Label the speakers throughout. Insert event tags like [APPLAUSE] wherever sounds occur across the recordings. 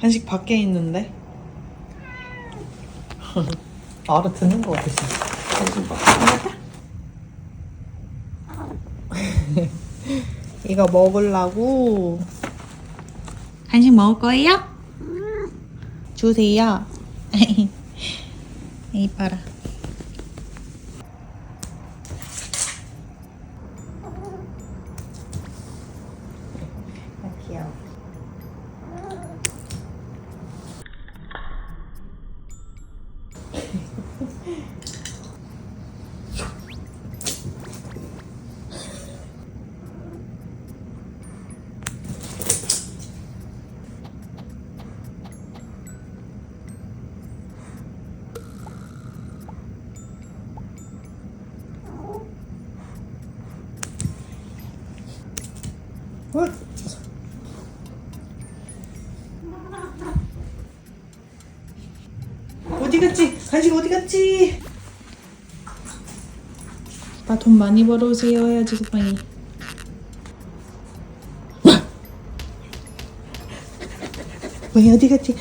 Speaker 1: 간식 밖에 있는데? [LAUGHS] 알아 듣는 것 같아, 진짜.
Speaker 2: 당신 봐. [LAUGHS]
Speaker 1: 이거 먹으려고. 간식 먹을 거예요? 주세요. [LAUGHS] 이봐라. 귀여워. 헐. 어디 갔지? 간식 어디 갔지? 나돈 많이 벌어오세요 해야지 소방이 왜 어디 갔지?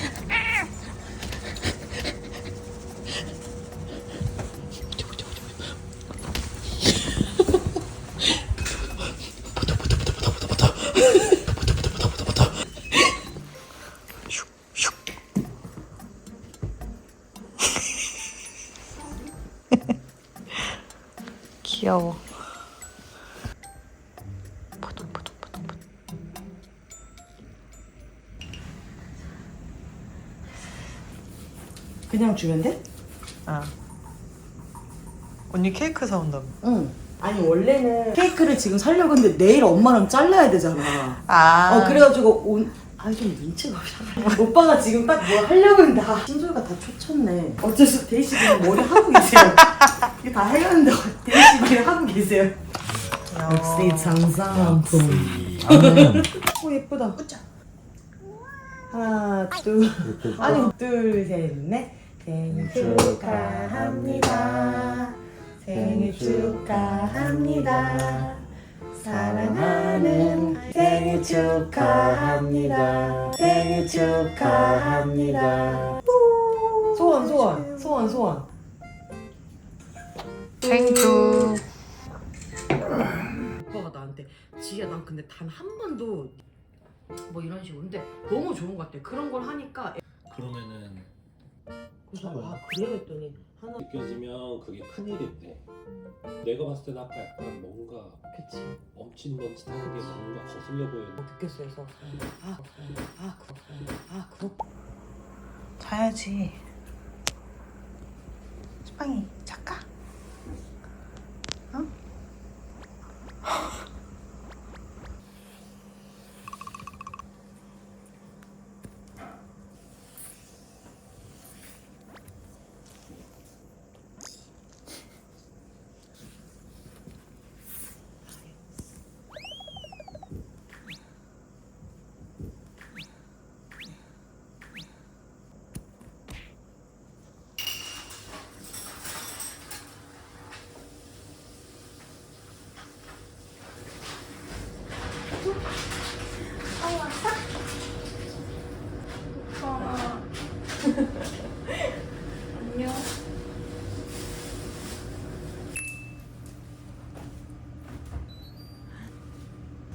Speaker 3: 그냥 주면 돼?
Speaker 1: 아 언니 케이크 사온다며
Speaker 3: 응. 아니 원래는 케이크를 지금 살려고 했는데 내일 엄마랑 잘라야 되잖아.
Speaker 1: 아
Speaker 3: 어 그래가지고 온. 아좀 민치가 없잖아. 오빠가 지금 딱 뭐 하려고 했는데 아, 신소희가 다 초쳤네. 어쩔 수 데이 씨 그냥 머리 하고 계세요. 이거 다 하려는데 데이 씨 그냥 하고 계세요. 역시 장사한품. [LAUGHS] 오 예쁘다. 꽂자. 하나 둘 아니 둘셋 넷 생일 축하합니다. 생일 축하합니다. 사랑하는 생일 축하합니다. 생일 축하합니다. 소원 소원 소원 소원.
Speaker 1: 생주
Speaker 3: 오빠가 나한테 지희야 난 근데 단 한 번도 뭐 이런 식으로 근데 너무 좋은 것 같아. 그런 걸 하니까
Speaker 2: 그러면은
Speaker 3: 그래서 아 그래? 했더니 하나
Speaker 2: 느껴지면 그게 큰일인데 내가 봤을 때는 아까 약간 뭔가
Speaker 3: 그치.
Speaker 2: 엄친멈칫하는 게 뭔가 거슬려 보였는데
Speaker 3: 느꼈어. 그래서 아아 그렇 아 그렇
Speaker 1: 자야지. 소방이 잠깐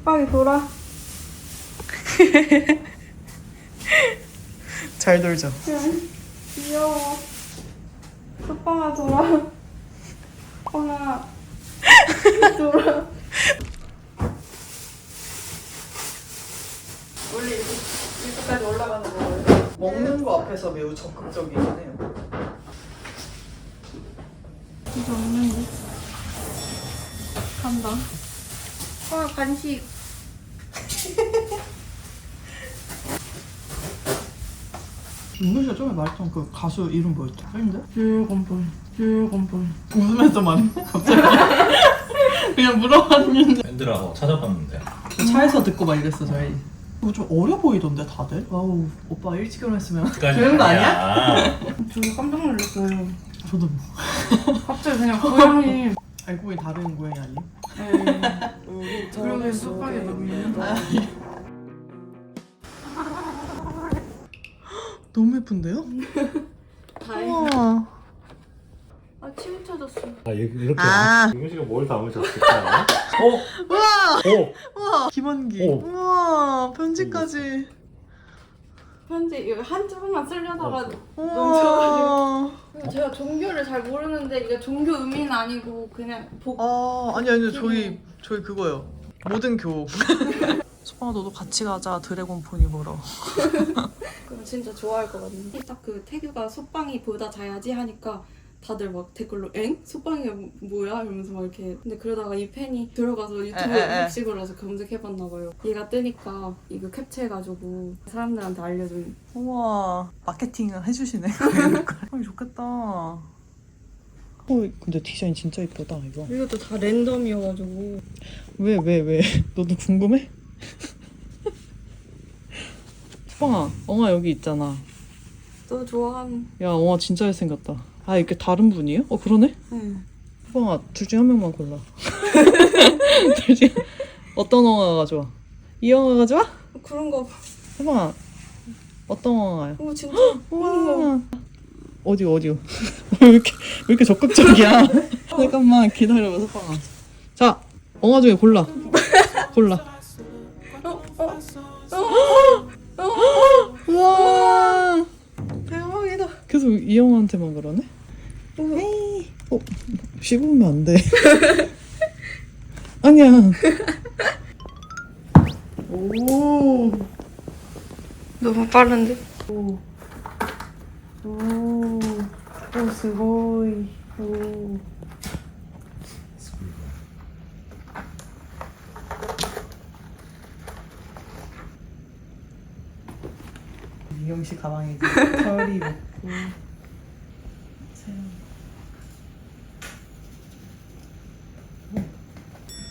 Speaker 1: 빨리 돌아 [LAUGHS] 잘 돌죠
Speaker 4: 귀여워. 오빠가 돌아. 오빠 돌아.
Speaker 1: 원래 이렇게 이렇게까지 올라가는 거예요 먹는 거 앞에서 매우 적극적이긴 해요
Speaker 4: 이거 없는데. 간다. 어 간식.
Speaker 1: 윤근 씨가 전에 말했던 그 가수 이름 뭐였지? 팬인데?
Speaker 3: 줄건볼 줄건볼
Speaker 1: 웃으면서 말해 [LAUGHS] 갑자기 그냥 물어봤는데
Speaker 2: 밴드라고 찾아봤는데
Speaker 1: 차에서 듣고 막 이랬어 저희 뭐좀 어려 보이던데 다들? 와우 오빠 일찍 결혼했으면
Speaker 2: 그까지
Speaker 1: 그런 거 아니야?
Speaker 4: 저 깜짝 놀랐어요.
Speaker 1: 저도 뭐
Speaker 4: 갑자기 그냥 고양이.
Speaker 1: 알고 보니 다른 고양이 아니에요?
Speaker 4: 네. 그러게 소파게 너무 있는
Speaker 1: 너무 예쁜데요? [LAUGHS]
Speaker 4: 다행이다.
Speaker 1: 우와.
Speaker 4: 아, 침 터졌어.
Speaker 2: 아 이렇게
Speaker 1: 아.
Speaker 2: 김우식은 뭘 담으셨을까? 어? [LAUGHS]
Speaker 1: 우와.
Speaker 2: 어?
Speaker 1: 우와. 김원기.
Speaker 2: 오.
Speaker 1: 우와. 편지까지.
Speaker 4: 편지 이거 한 줄만 쓰려다가
Speaker 1: 우와.
Speaker 4: 제가 종교를 잘 모르는데 이게 종교 의미는 아니고 그냥 복
Speaker 1: 아 아니 아니 저희 저희 그거요. 모든 교. [LAUGHS] 소방아 너도 같이 가자 드래곤 포니 보러.
Speaker 4: 그럼 진짜 좋아할 것 같은데 딱 그 태규가 소빵이 보다 자야지 하니까 다들 막 댓글로 엥? 소빵이가 뭐야? 이러면서 막 이렇게 근데 그러다가 이 팬이 들어가서 유튜브
Speaker 1: 에, 에, 에.
Speaker 4: 급식으로서 검색해봤나 봐요 얘가 뜨니까 이거 캡처해가지고 사람들한테 알려준
Speaker 1: 우와 마케팅을 해주시네. [LAUGHS] 아 좋겠다. 어 근데 디자인 진짜 이쁘다 이거.
Speaker 4: 이것도 다 랜덤이어가지고
Speaker 1: 왜 왜 왜? 너도 궁금해? [LAUGHS] 수방아 엉아 여기 있잖아.
Speaker 4: 또 좋아하는
Speaker 1: 야 엉아 진짜 잘생겼다. 아 이렇게 다른 분이에요? 어 그러네?
Speaker 4: 응.
Speaker 1: 수방아 둘 중에 한 명만 골라. [LAUGHS] 둘 중에 어떤 엉아가 좋아? 이 엉아가 좋아?
Speaker 4: 그런 거
Speaker 1: 수방아 어떤 엉아요?
Speaker 4: 그거 진짜
Speaker 1: 우와. 어디 어디요? [LAUGHS] 왜 이렇게 왜 이렇게 적극적이야? [LAUGHS] 잠깐만 기다려봐 서방아. 자 엉아 중에 골라. 골라. [GASPS] [GASPS] 우와 대박이다. 계속 이영한테만 그러네? 어. 에이. 어, 씹으면 안 돼. [LAUGHS] 아니야. [LAUGHS] 오.
Speaker 4: 너무 빠른데?
Speaker 1: 오. 오. 오, 스고이. 오. 이용 씨 가방에 [LAUGHS] 털이 뭐 먹고 새로운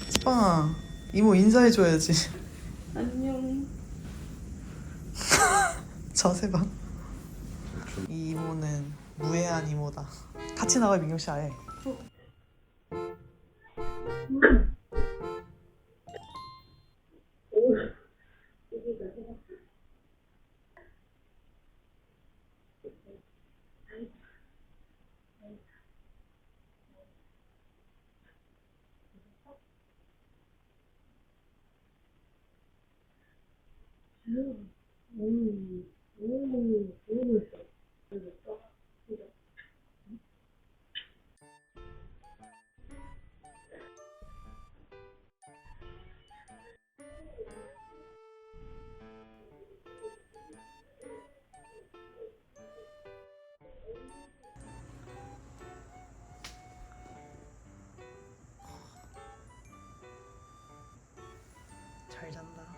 Speaker 1: 스팡아 이모 인사해줘야지
Speaker 4: 안녕 [LAUGHS]
Speaker 1: 자세 봐. 이 이모는 무해한 이모다. 같이 나가 민경 씨 아예. 잘 잔다.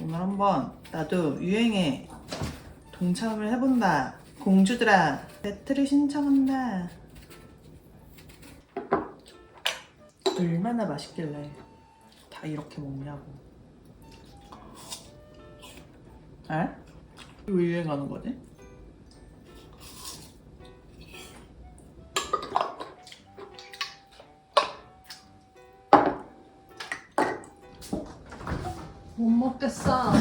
Speaker 1: 오늘 한번 나도 유행에 동참을 해본다. 공주들아, 배틀을 신청한다. 얼마나 맛있길래 다 이렇게 먹냐고. 에? 이거 유행 하는 거지? 먹겠어.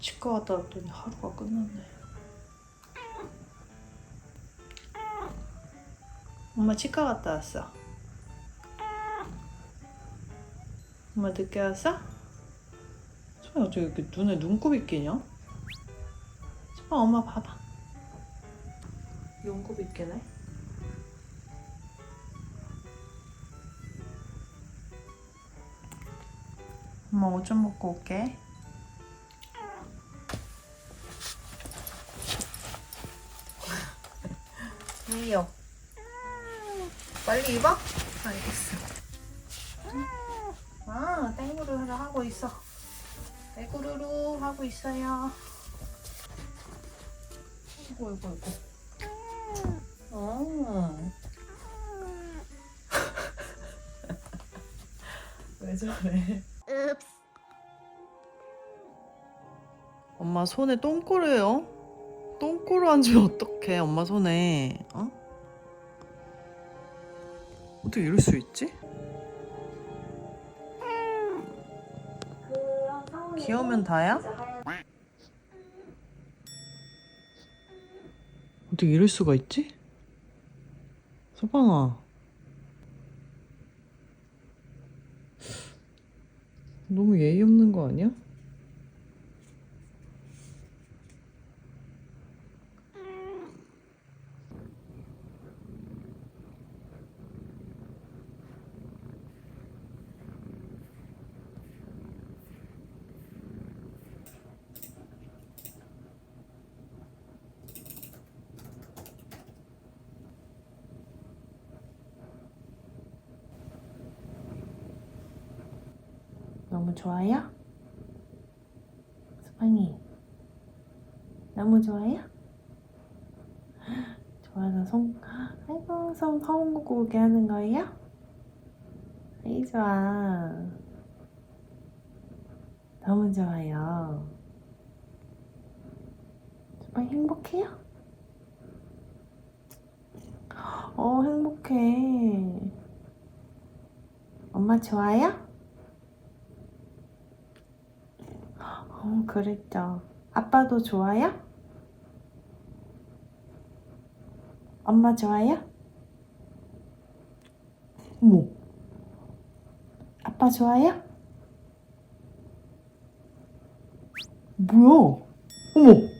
Speaker 1: 치과 갔다 왔더니 하루가 끝났네. 엄마 치과 갔다 왔어. 엄마 늦게 왔어? 소야 어떻게 이렇게 눈에 눈곱이 끼냐? 소야 엄마 봐봐. 눈곱이 끼네. 엄마 옷좀 먹고 올게. [LAUGHS] 미요. 빨리 입어? 알겠어. 아, 땡구르르 하고 있어. 땡구르르 하고 있어요. 이거, 이거, 이거. 어. [LAUGHS] 왜 저래? 엄마 손에 똥꼬래요? 똥꼬로 앉으면 어떡해 엄마 손에 어? 어떻게 이럴 수 있지? 귀여우면 다야? 어떻게 이럴 수가 있지? 소방아 너무 예의 없는 거 아니야?
Speaker 5: 너무 좋아요? 수방이 너무 좋아요? [GASPS] 좋아서 손 아이고 손 파운 고 오게 하는 거예요? 아이 좋아 너무 좋아요 수방이 행복해요? [GASPS] 어 행복해 엄마 좋아요? 어, 그랬죠. 아빠도 좋아요? 엄마 좋아요? 어머. 아빠 좋아요? 뭐야? 어머.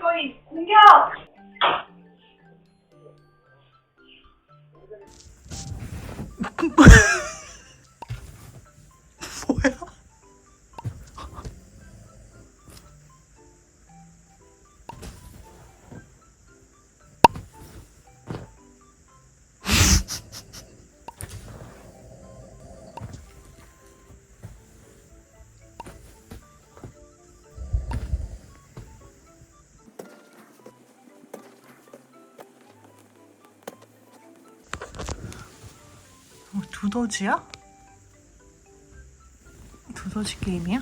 Speaker 6: 공격일
Speaker 1: 두더지야? 두더지 게임이야?